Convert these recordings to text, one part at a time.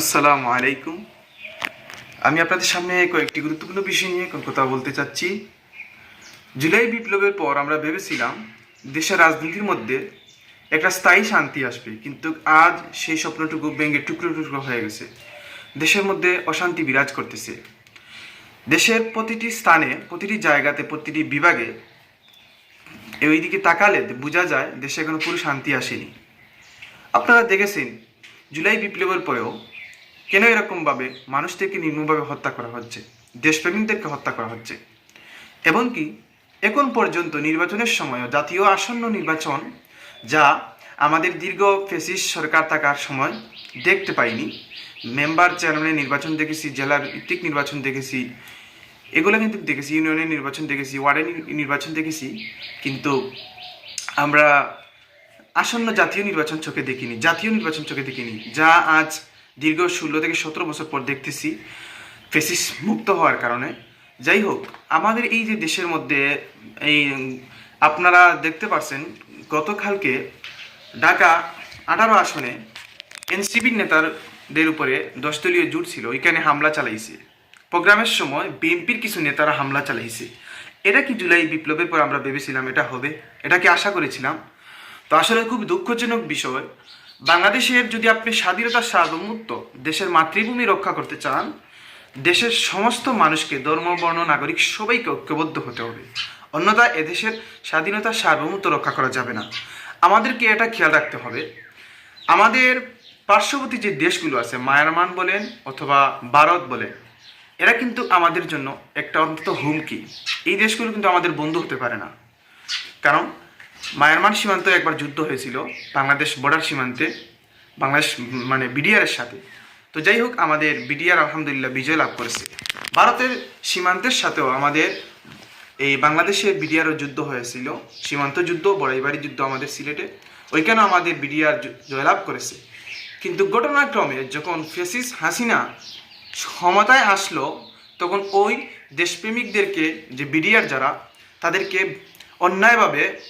আসসালামু আলাইকুম। আমি আপনাদের সামনে কয়েকটি গুরুত্বপূর্ণ বিষয় নিয়ে কথা বলতে চাচ্ছি। জুলাই বিপ্লবের পর আমরা ভেবেছিলাম দেশের রাজনীতির মধ্যে একটা স্থায়ী শান্তি আসবে, কিন্তু আজ সেই স্বপ্নটুকু ভেঙে টুকরো টুকরো হয়ে গেছে। দেশের মধ্যে অশান্তি বিরাজ করতেছে। দেশের প্রতিটি স্থানে, প্রতিটি জায়গাতে, প্রতিটি বিভাগে ওই দিকে তাকালে বোঝা যায় দেশে কোনো পুরো শান্তি আসেনি। আপনারা দেখেছেন, জুলাই বিপ্লবের পরেও কেন এরকমভাবে মানুষদেরকে নির্মমভাবে হত্যা করা হচ্ছে? দেশপ্রেমিকদেরকে হত্যা করা হচ্ছে। এমনকি এখন পর্যন্ত নির্বাচনের সময়ও জাতীয় আসন্ন নির্বাচন যা আমাদের দীর্ঘ ফেসিস সরকার থাকার সময় দেখতে পাইনি। মেম্বার চেয়ারম্যানের নির্বাচন দেখেছি, জেলার ভিত্তিক নির্বাচন দেখেছি। এগুলো কিন্তু দেখেছি, ইউনিয়নের নির্বাচন দেখেছি, ওয়ার্ডের নির্বাচন দেখেছি। কিন্তু আমরা আসন্ন জাতীয় নির্বাচন চোখে দেখিনি, জাতীয় নির্বাচন চোখে দেখিনি। যা আজ দীর্ঘ ষোলো থেকে সতেরো বছর পর দেখতেছি ফেসিস মুক্ত হওয়ার কারণে। যাই হোক, আমাদের এই যে দেশের মধ্যে, এই, আপনারা দেখতে পাচ্ছেন গতকালকে ঢাকা আঠারো আসনে এনসিপির নেতাদের উপরে দশদলীয় জোট ছিল, ওইখানে হামলা চালাইছে। প্রোগ্রামের সময় বিএনপির কিছু নেতারা হামলা চালাইছে। এটা কি জুলাই বিপ্লবের পর আমরা ভেবেছিলাম এটা হবে? এটা কি আশা করেছিলাম? তো আসলে খুব দুঃখজনক বিষয় বাংলাদেশের যদি আপনি স্বাধীনতার সার্বভৌমত্ব দেশের মাতৃভূমি রক্ষা করতে চান, দেশের সমস্ত মানুষকে ধর্ম, বর্ণ, নাগরিক সবাইকে ঐক্যবদ্ধ হতে হবে। অন্যথায় এদেশের স্বাধীনতার সার্বভৌমত্ব রক্ষা করা যাবে না। আমাদেরকে এটা খেয়াল রাখতে হবে। আমাদের পার্শ্ববর্তী যে দেশগুলো আছে, মায়ানমার বলেন অথবা ভারত বলেন, এরা কিন্তু আমাদের জন্য একটা অন্তত হুমকি। এই দেশগুলো কিন্তু আমাদের বন্ধু হতে পারে না। কারণ মায়ানমার সীমান্তে একবার যুদ্ধ হয়েছিল, বাংলাদেশ বর্ডার সীমান্তে, বাংলাদেশ মানে বিডিআরের সাথে। তো যাই হোক, আমাদের বিডিআর আলহামদুলিল্লাহ বিজয় লাভ করেছে। ভারতের সীমান্তের সাথেও আমাদের এই বাংলাদেশের বিডিআরও যুদ্ধ হয়েছিল। সীমান্ত যুদ্ধ, বড়াইবাড়ি যুদ্ধ আমাদের সিলেটে। ওইখানেও আমাদের বিডিআর জয়লাভ করেছে। কিন্তু ঘটনাক্রমে যখন ফেসিস হাসিনা ক্ষমতায় আসলো, তখন ওই দেশপ্রেমিকদেরকে, যে বিডিআর যারা, তাদেরকে অন্যায়ভাবে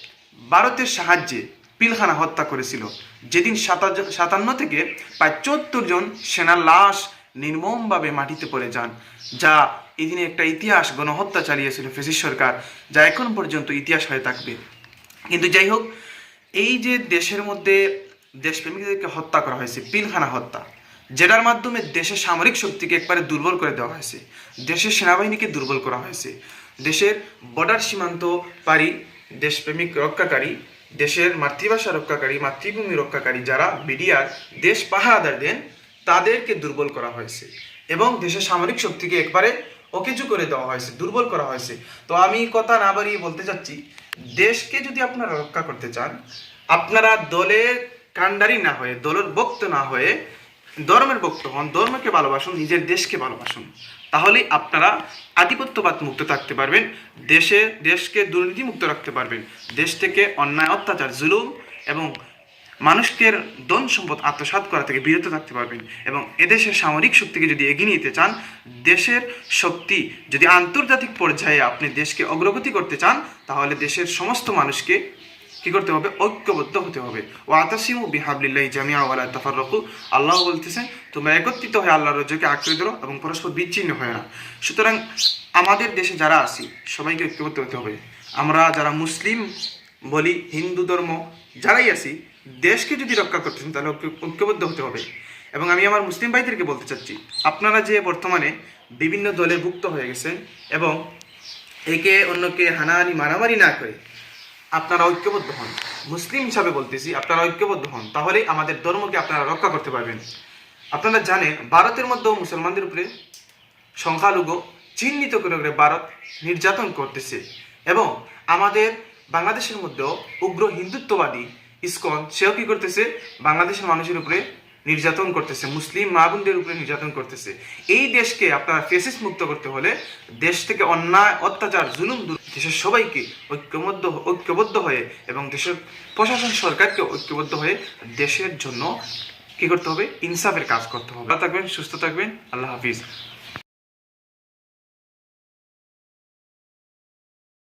ভারতের সাহায্যে পিলখানা হত্যা করেছিল। যেদিন সাতা- সাতান্ন থেকে প্রায় চুয়াত্তর জন সেনার লাশ নির্মমভাবে মাটিতে পড়ে যান, যা এদিনে একটা ইতিহাস গণহত্যা চালিয়েছিল ফেসিস সরকার, যা এখন পর্যন্ত ইতিহাস হয়ে থাকবে। কিন্তু যাই হোক, এই যে দেশের মধ্যে দেশপ্রেমিকদেরকে হত্যা করা হয়েছে, পিলখানা হত্যা, যেটার মাধ্যমে দেশের সামরিক শক্তিকে একবারে দুর্বল করে দেওয়া হয়েছে, দেশের সেনাবাহিনীকে দুর্বল করা হয়েছে, দেশের বর্ডার সীমান্ত পারি দেশপ্রেমিক রক্ষাকারী, দেশের মাতৃভাষা রক্ষাকারী, মাতৃভূমি রক্ষাকারী যারা বিডিআর দেশ পাহারাদার দেন, তাদেরকে দুর্বল করা হয়েছে এবং দেশের সামরিক শক্তিকে একবারে অকেজু করে দেওয়া হয়েছে, দুর্বল করা হয়েছে। তো আমি কথা না বাড়িয়ে বলতে চাচ্ছি, দেশকে যদি আপনারা রক্ষা করতে চান, আপনারা দলের কাণ্ডারি না হয়ে, দলের বক্ত না হয়ে ধর্মের বক্ত হন ধর্মকে ভালোবাসুন, নিজের দেশকে ভালোবাসুন। তাহলেই আপনারা আধিপত্যবাদ মুক্ত থাকতে পারবেন, দেশে, দেশকে দুর্নীতি মুক্ত রাখতে পারবেন। দেশ থেকে অন্যায়, অত্যাচার, জুলুম এবং মানুষকে ধন সম্পদ আত্মসাৎ করা থেকে বিরত থাকতে পারবেন এবং এদেশের সামরিক শক্তিকে যদি এগিয়ে নিতে চান, দেশের শক্তি যদি আন্তর্জাতিক পর্যায়ে আপনি দেশকে অগ্রগতি করতে চান, তাহলে দেশের সমস্ত মানুষকে কি করতে হবে? ঐক্যবদ্ধ হতে হবে। ও আতাসিমু বিহাবলিল্লাহি জামিয়া ওয়ালা তাফাররাকু। আল্লাহ বলতেছেন, তোমরা একত্রিত হয়ে আল্লাহর রজ্জকে আঁকড়ে ধরো এবং পরস্পর বিচ্ছিন্ন হয় না সুতরাং আমাদের দেশে যারা আছি, সবাইকে ঐক্যবদ্ধ হতে হবে। আমরা যারা মুসলিম বলি, হিন্দু ধর্ম, যারাই আছি, দেশকে যদি রক্ষা করতেছেন তাহলে ঐক্য- ঐক্যবদ্ধ হতে হবে। এবং আমি আমার মুসলিম ভাইদেরকে বলতে চাচ্ছি, আপনারা যে বর্তমানে বিভিন্ন দলে ভুক্ত হয়ে গেছেন এবং একে অন্যকে হানাহানি, মারামারি না করে আপনারা ঐক্যবদ্ধ হন। মুসলিম হিসাবে বলতেছি, আপনারা ঐক্যবদ্ধ হন তাহলে আমাদের ধর্মকে আপনারা রক্ষা করতে পারবেন। আপনারা জানেন, ভারতের মধ্যেও মুসলমানদের উপরে সংখ্যালঘু চিহ্নিত করে করে ভারত নির্যাতন করতেছে এবং আমাদের বাংলাদেশের মধ্যেও উগ্র হিন্দুত্ববাদী ইস্কন, সেও কী করতেছে? বাংলাদেশের মানুষের উপরে নির্যাতন করতেছে, মুসলিম মা বোনদের উপরে নির্যাতন করতেছে। এই দেশকে আপনারা ফেসিস মুক্ত করতে হলে দেশ থেকে অন্যায়, অত্যাচার, জুলুম দেশের সবাইকে ঐক্যবদ্ধ ঐক্যবদ্ধ হয়ে এবং দেশের প্রশাসন সরকারকে ঐক্যবদ্ধ হয়ে দেশের জন্য কি করতে হবে? ইনসাফের কাজ করতে হবে। থাকবেন, সুস্থ থাকবেন। আল্লাহ হাফিজ।